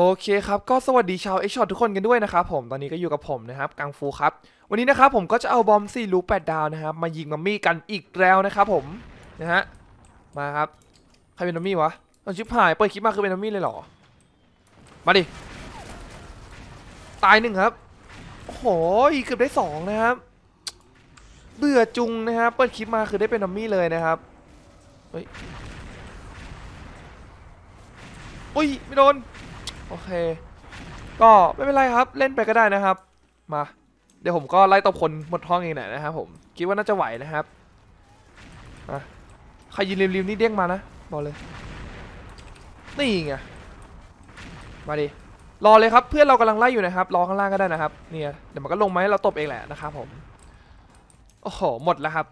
โอเคครับก็สวัสดีชาวเอ็กช็อตทุกคนกันด้วยนะครับผมตอนนี้ก็อยู่กับผมนะครับกังฟูครับ วันนี้นะครับผมก็จะเอาบอม4ลูก8ดดาวนะครับมายิงมัมมี่กันอีกแล้วนะครับผมนะฮะมาครับใครเป็นมัมมี่วะเอาชิบหายเปิดคลิปมาคือเป็นมัมมี่เลยเหรอมาดิตายหนึ่งครับโอ้โหเกือบได้สองนะครับเบื่อจุงนะครับเปิดคลิปมาคือได้เป็นมัมมี่เลยนะครับเฮ้ยอุ้ยไม่โดน โอเค ก็ไม่เป็นไรครับ เล่นไปก็ได้นะครับ มา เดี๋ยวผมก็ไล่ตบคนหมดท้องเองแหละนะครับผมคิดว่าน่าจะไหวนะครับมาใครยืนริมๆนี่เด้งมานะบอกเลย นี่ไงมาดิรอเลยครับเพื่อนเรากำลังไล่อยู่นะครับรอข้างล่างก็ได้นะครับเนี่ยเดี๋ยวมันก็ลงมาให้เราตบเองแหละนะครับผมโอ้โหหมดแล้วครับ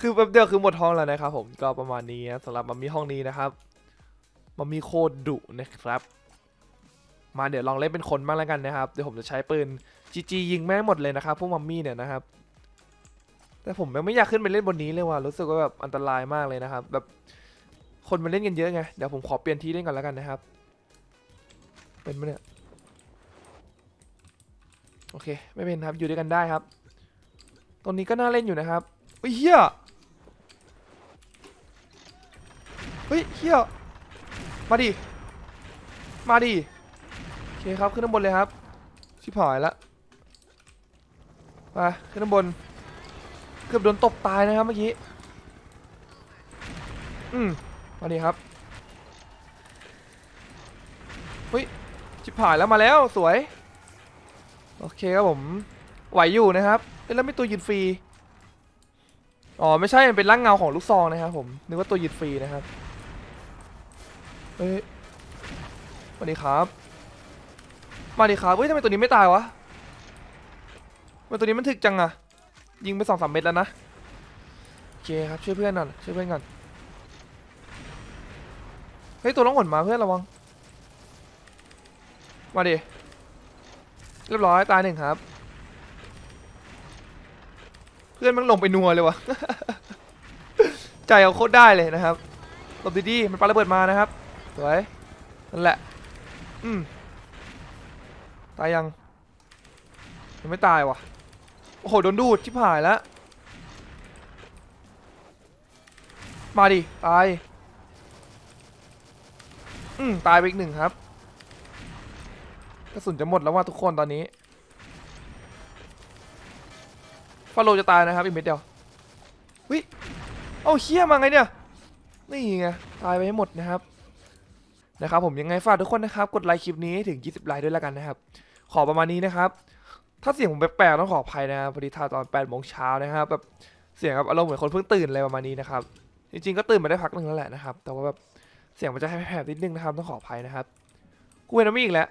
คือแป๊บเดียวคือหมดท้องแล้วนะครับผมก็ประมาณนี้สำหรับมัมมี่ห้องนี้นะครับ มันมีโคตรดุนะครับ มาเดี๋ยวลองเล่นเป็นคนบ้างแล้วกันนะครับ เดี๋ยวผมจะใช้ปืนจีจียิงแม่งหมดเลยนะครับ พวกมัมมี่เนี่ยนะครับ แต่ผมยังไม่อยากขึ้นไปเล่นบนนี้เลยว่ะ รู้สึกว่าแบบอันตรายมากเลยนะครับ แบบคนมาเล่นกันเยอะไง เดี๋ยวผมขอเปลี่ยนที่เล่นก่อนแล้วกันนะครับ เป็นไหมเนี่ย โอเค ไม่เป็นครับ อยู่ด้วยกันได้ครับ ตรงนี้ก็น่าเล่นอยู่นะครับเฮ้ยเฮียเฮ้ยเฮีย มาดิ มาดิ โอเคครับ ขึ้นข้างบนเลยครับ ชิบหายละมาขึ้นข้างบน เกือบโดนตบตายนะครับเมื่อกี้ อืมมาดิครับเฮ้ยชิบหายแล้วมาแล้วสวย โอเคครับผม ไหวอยู่นะครับเอ้ยแล้วไม่ตัวยืนฟรี อ๋อ ไม่ใช่เป็นร่างเงาของลูกซองนะครับผม นึกว่าตัวยืนฟรีนะครับ เฮ้ยสวัสดีครับ มาดีครับเฮ้ยทำไมตัวนี้ไม่ตายวะทำไมตัวนี้มันถึกจังอะยิงไปสองสามเม็ดแล้วนะโอเคครับช่วยเพื่อนหน่อยช่วยเพื่อนก่อนเฮ้ยตัวน้องหนมาเพื่อนระวังมาดิเรียบร้อยตายหนึ่งครับ เพื่อนมันลงไปนัวเลยวะใจเอาโคตรได้เลยนะครับหลบดีๆมันปาระเบิดมานะครับ สวย นั่นแหละ อืม ตายยัง ยังไม่ตายวะโอ้โห โดนดูดชิบหายแล้ว มาดิ ตาย อืม ตายไปอีกหนึ่งครับกระสุนจะหมดแล้วว่าทุกคนตอนนี้ฟาโลจะตายนะครับ อีกเม็ดเดียววิเอาเฮี้ยมาไงเนี่ย นี่ไง ตายไปให้หมดนะครับ นะครับผมยังไงฝากทุกคนนะครับกดไลค์คลิปนี้ให้ถึง 20 ไลค์ด้วยแล้วกันนะครับ ขอประมาณนี้นะครับ ถ้าเสียงผมแปลกๆต้องขออภัยนะครับพอดีถ่าตอน8โมงเช้านะครับแบบเสียงแบบอารมณ์เหมือนคนเพิ่งตื่นอะไรประมาณนี้นะครับ จริงๆก็ตื่นมาได้พักหนึ่งแล้วแหละนะครับ แต่ว่าแบบเสียงมันจะแผ่วๆนิดนึงนะครับต้องขออภัยนะครับกูเป็นน้ำมีอีกแล้ว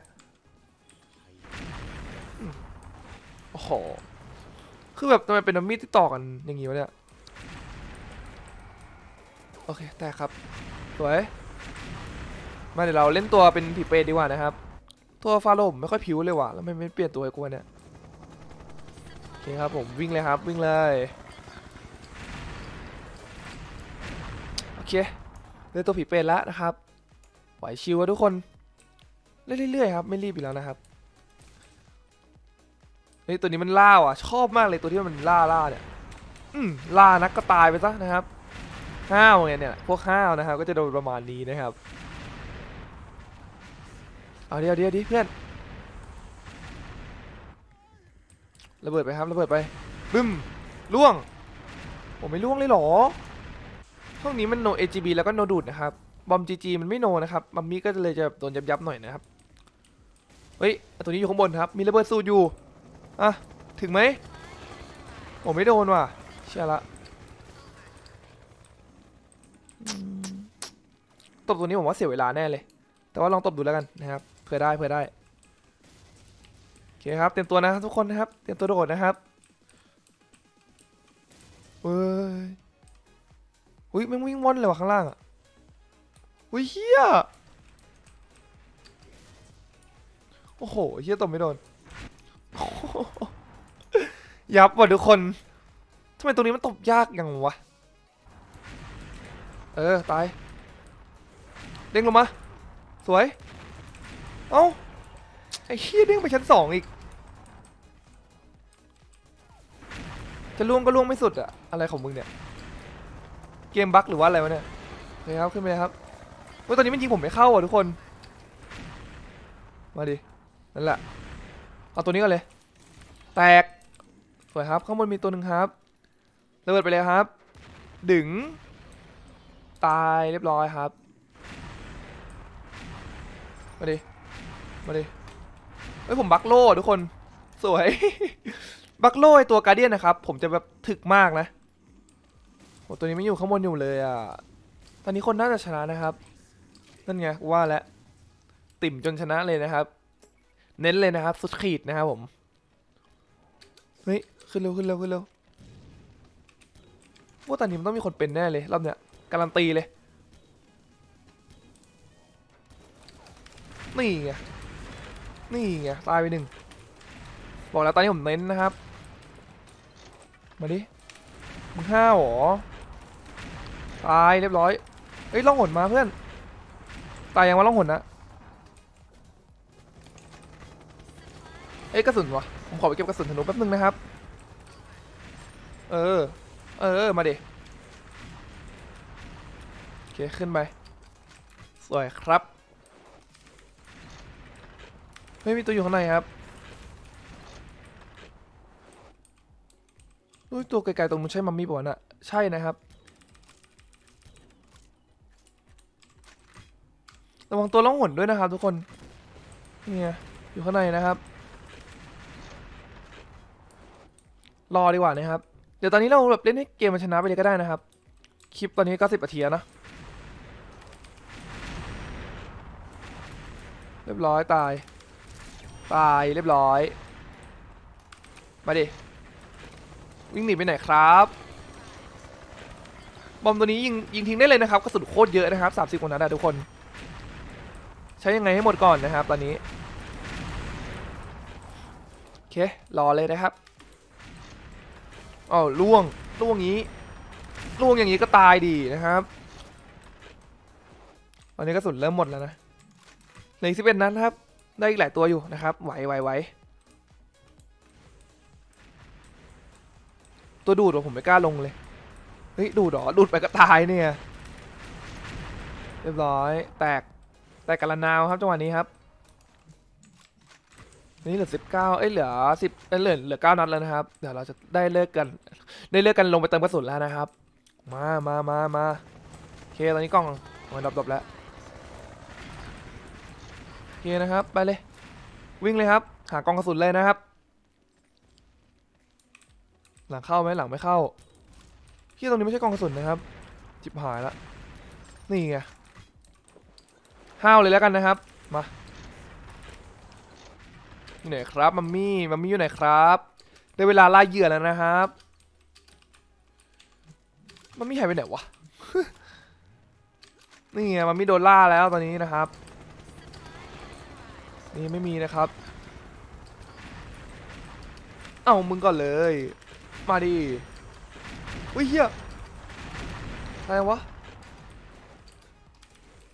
โอ้โห คือแบบทำไมเป็นน้ำมีดที่ต่อกันอย่างงี้วะเนี่ย โอเค แต่ครับ สวย มาเดี๋ยวเราเล่นตัวเป็นผีเปรตดีกว่านะครับ ตัวฟาโรห์ผมไม่ค่อยผิวเลยว่ะแล้วไม่ไม่เปลี่ยนตัวให้กูวเนี่ยโอเคครับผมวิ่งเลยครับวิ่งเลยโอเคเล่นตัวผีเปรตแล้วนะครับไหวชิวอะทุกคนเรื่อยๆครับไม่รีบอีกแล้วนะครับเฮ้ยตัวนี้มันล่าว่ะชอบมากเลยตัวที่มันล่าล่าเนี่ยอืมล่านักก็ตายไปซะนะครับห้าวไงเนี่ยพวกห้าวนะครับก็จะโดนประมาณนี้นะครับ เอาเดี๋ยวเดี๋ยวดิเพื่อนระเบิดไปครับระเบิดไปบึ้มล่วงผมไม่ล่วงเลยหรอห้องนี้มันโน AGB แล้วก็โนดูดนะครับบอม GG มันไม่โนนะครับมัมมี่ก็เลยจะโดนยับยับหน่อยนะครับเฮ้ยตัวนี้อยู่ข้างบนครับมีระเบิดสูดอยู่อะถึงไหมผมไม่โดนว่ะเชื่อละตบตัวนี้ผมว่าเสียเวลาแน่เลย แต่ว่าลองตบดูแล้วกันนะครับ ผื่อได้เผื่อได้โอเคครับเตรียมตัวนะครับทุกคนนะครับเตรียมตัวโดดนะครับเฮ้ยอุ้ยแม่งวิ่งว่อนเลยว่ะข้างล่างอะอุ้ยเฮียโอ้โหเฮียตบไม่โดนยับว่ะทุกคนทำไมตรงนี้มันตบยากอย่างวะ เออ ตาย เด้งลงมา สวย เอ้า ไอ้เฮียเด้งไปชั้นสองอีก จะล่วงก็ล่วงไม่สุดอะอะไรของมึงเนี่ย เกมบั๊กหรือว่าอะไรวะเนี่ยโอเคครับขึ้นไปเลยครับเฮ้ยตอนนี้มันยิงผมไม่เข้าอะทุกคน มาดิ นั่นแหละ เอาตัวนี้ก่อนเลย แตก สวยครับ ข้างบนมีตัวหนึ่งครับระเบิดไปเลยครับ ดึง ตายเรียบร้อยครับ มาดิ มาดิเฮ้ยผมบักโล่ทุกคน สวย บักโล่ไอตัวการเดียนนะครับ ผมจะแบบถึกมากนะโหตัวนี้ไม่อยู่ข้างบนอยู่เลยอะ ตอนนี้คนน่าจะชนะนะครับ นั่นไงว่าแล้วติ่มจนชนะเลยนะครับ เน้นเลยนะครับ สุดขีดนะครับผม เฮ้ย ขึ้นเร็วขึ้นเร็วขึ้นเร็วว่าตอนนี้มันต้องมีคนเป็นแน่เลยรอบเนี้ยการันตีเลย นี่ไง นี่ไงตายไปหนึ่งบอกแล้วตอนนี้ผมเน้นนะครับ มาดิมึงห้าหรอตายเรียบร้อยเฮ้ยล่องหนมาเพื่อน ตายยังว่าล่องหนนะเอ้ยกระสุนวะผมขอไปเก็บกระสุนธนูแป๊บนึงนะครับ เออ เออมาดิโอเคขึ้นไปสวยครับ ไม่มีตัวอยู่ข้างในครับอุ้ยตัวไกลๆตรงนู้นใช่มัมมี่ป่ะวะน่ะใช่นะครับระวังตัวล่องหนด้วยนะครับทุกคนนี่ไงอยู่ข้างในนะครับ รอดีกว่านะครับ เดี๋ยวตอนนี้เราแบบเล่นให้เกมมันชนะไปเลยก็ได้นะครับ คลิปตอนนี้ก็สิบนาทีนะเรียบร้อยตาย ตายเรียบร้อย มาดิ วิ่งหนีไปไหนครับ บอมตัวนี้ยิงยิงทิ้งได้เลยนะครับกระสุนโคตรเยอะนะครับ 30กว่านัดอะทุกคน ใช้ยังไงให้หมดก่อนนะครับ ตอนนี้ โอเค รอเลยนะครับอ้าวล่วงล่วงงี้ล่วงอย่างนี้ก็ตายดีนะครับตอนนี้กระสุนเริ่มหมดแล้วนะเหลืออีกสิบเอ็ดนัดครับ ได้อีกหลายตัวอยู่นะครับไหวไหวไหวตัวดูดผมไม่กล้าลงเลยเฮ้ยดูดหรอดูดไปก็ตายเนี่ยเรียบร้อยแตกแตกกันละนาวครับจังหวะนี้ครับนี่เหลือสิบเก้าเอ้ยเหลือสิบเหลือเหลือเก้านัดแล้วนะครับเดี๋ยวเราจะได้เลิกกัน ได้เลิกกันลงไปเติมกระสุนแล้วนะครับ มามามามาโอเคตอนนี้กล้องมันดับดับแล้ว เคนะครับ ไปเลย วิ่งเลยครับ หากองกระสุนเลยนะครับ หลังเข้าไหมหลังไม่เข้าที่ตรงนี้ไม่ใช่กองกระสุนนะครับ จิบหายละนี่ไงห้าวเลยแล้วกันนะครับ มาอยู่ไหนครับมัมมี่มัมมี่อยู่ไหนครับ ได้เวลาล่าเหยื่อแล้วนะครับมัมมี่หายไปไหนวะนี่ไงมัมมี่โดนล่าแล้วตอนนี้นะครับ นี่ไม่มีนะครับ เอ้ามึงก่อนเลย มาดิอุ้ยเฮียอะไรวะ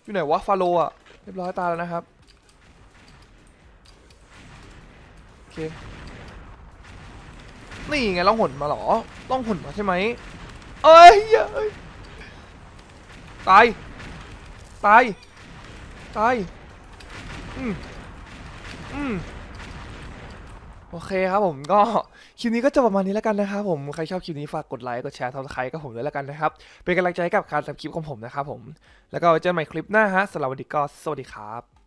อยู่ไหนวะ ฟาโลอะเรียบร้อยตาแล้วนะครับ โอเค นี่ไงล่องหนมาเหรอล่องหนมาใช่ไหมเอ้ยเอ้ยตาย ตาย ตาย อืม อืมโอเคครับผมก็คลิปนี้ก็จะประมาณนี้แล้วกันนะครับผมใครชอบคลิปนี้ฝากกดไลค์กดแชร์ทับสไครกับผมด้วยแล้วกันนะครับเป็นกำลังใจให้กับการทำคลิปของผมนะครับผมแล้วก็ไว้เจอกันใหม่คลิปหน้าฮะสำหรับวันนี้ก็สวัสดีครับ